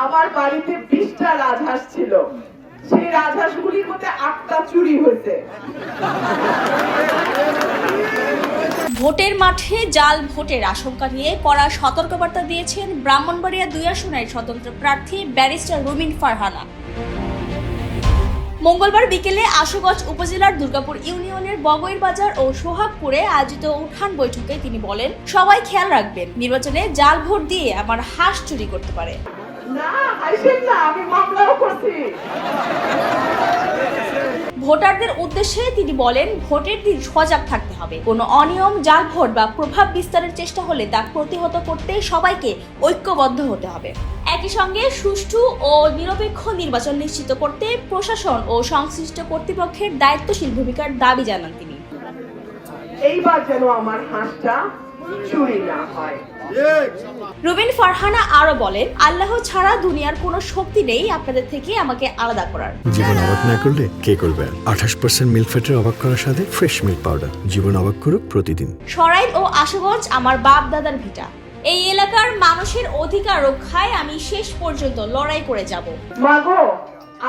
আমার বাড়িতে বিশটা রাজহাঁস ছিল। সেই রাজহাঁসগুলির মধ্যে আটটা চুরি হয়েছে। ভোটের মাঠে জাল ভোটের আশঙ্কা নিয়ে কড়া সতর্কবার্তা দিয়েছেন ব্রাহ্মণবাড়িয়া দুই আসনের স্বতন্ত্র প্রার্থী ব্যারিস্টার রুমিন ফারহানা। মঙ্গলবার বিকেলে আশুগঞ্জ উপজেলার দুর্গাপুর ইউনিয়নের বগৈর বাজার ও সোহাগপুরে আয়োজিত উঠান বৈঠকে তিনি বলেন, সবাই খেয়াল রাখবেন, নির্বাচনে জাল ভোট দিয়ে আমার হাঁস চুরি করতে পারে। ভোটারদের উদ্দেশ্যে তিনি বলেন ভোটের দিন সজাগ থাকতে হবে। কোনো অনিয়ম জাল ভোট বা প্রভাব বিস্তারের চেষ্টা হলে তা প্রতিহত করতে সবাইকে ঐক্যবদ্ধ হতে হবে। একই সঙ্গে সুষ্ঠু ও নিরপেক্ষ নির্বাচন নিশ্চিত করতে প্রশাসন ও সংশ্লিষ্ট কর্তৃপক্ষের দায়িত্বশীল ভূমিকার দাবি জানান তিনি। এইবার যেন আমার হাঁসটা চুরি না হয়। রুবিন ফারহানা আরও বলেন আল্লাহ ছাড়া দুনিয়ার কোনো শক্তি নেই আপনাদের থেকে আমাকে আলাদা করার। জীবন অবাক না করলে কে করবে? আঠাশ পার্সেন্ট মিল্ক ফ্যাটের অবাক করার সাথে ফ্রেশ মিল্ক পাউডার জীবন অবাক করুক প্রতিদিন। সরাইল ও আশুগঞ্জ আমার বাপ দাদার ভিটা। এই এলাকার মানুষের অধিকার রক্ষায় আমি শেষ পর্যন্ত লড়াই করে যাব। মাগো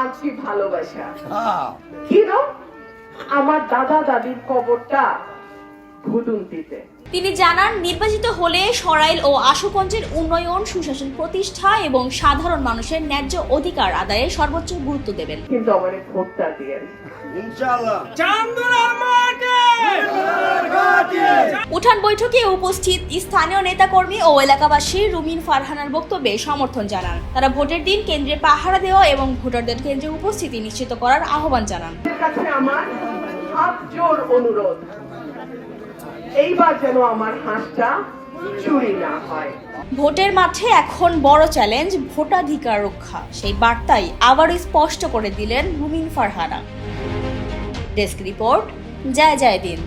আছি ভালোবাসা? কি আমার দাদা দাদির কবরটা তিনি জানান নির্বাচিত হলে সরাইল ও আশুগঞ্জের উন্নয়ন সুশাসন প্রতিষ্ঠা এবং সাধারণ মানুষের ন্যায্য অধিকার আদায়ে সর্বোচ্চ গুরুত্ব দেবেন। কিন্তু আমার ভোটটা দিয়ে। উঠান বৈঠকে উপস্থিত স্থানীয় নেতাকর্মী ও এলাকাবাসী রুমিন ফারহানার বক্তব্যে সমর্থন জানান। তারা ভোটের দিন কেন্দ্রে পাহারা দেওয়া এবং ভোটারদের কেন্দ্রে উপস্থিতি নিশ্চিত করার আহ্বান জানান। কাছে আমার অনুরোধ। এইবার যেন আমার হাঁসটা চুরি না হয়। ভোটের মাঠে এখন বড় চ্যালেঞ্জ ভোটাধিকার রক্ষা। সেই বার্তাই আবারও স্পষ্ট করে দিলেন ভূমিন ফারহানা। ডেস্ক রিপোর্ট, জয় জয় দিন।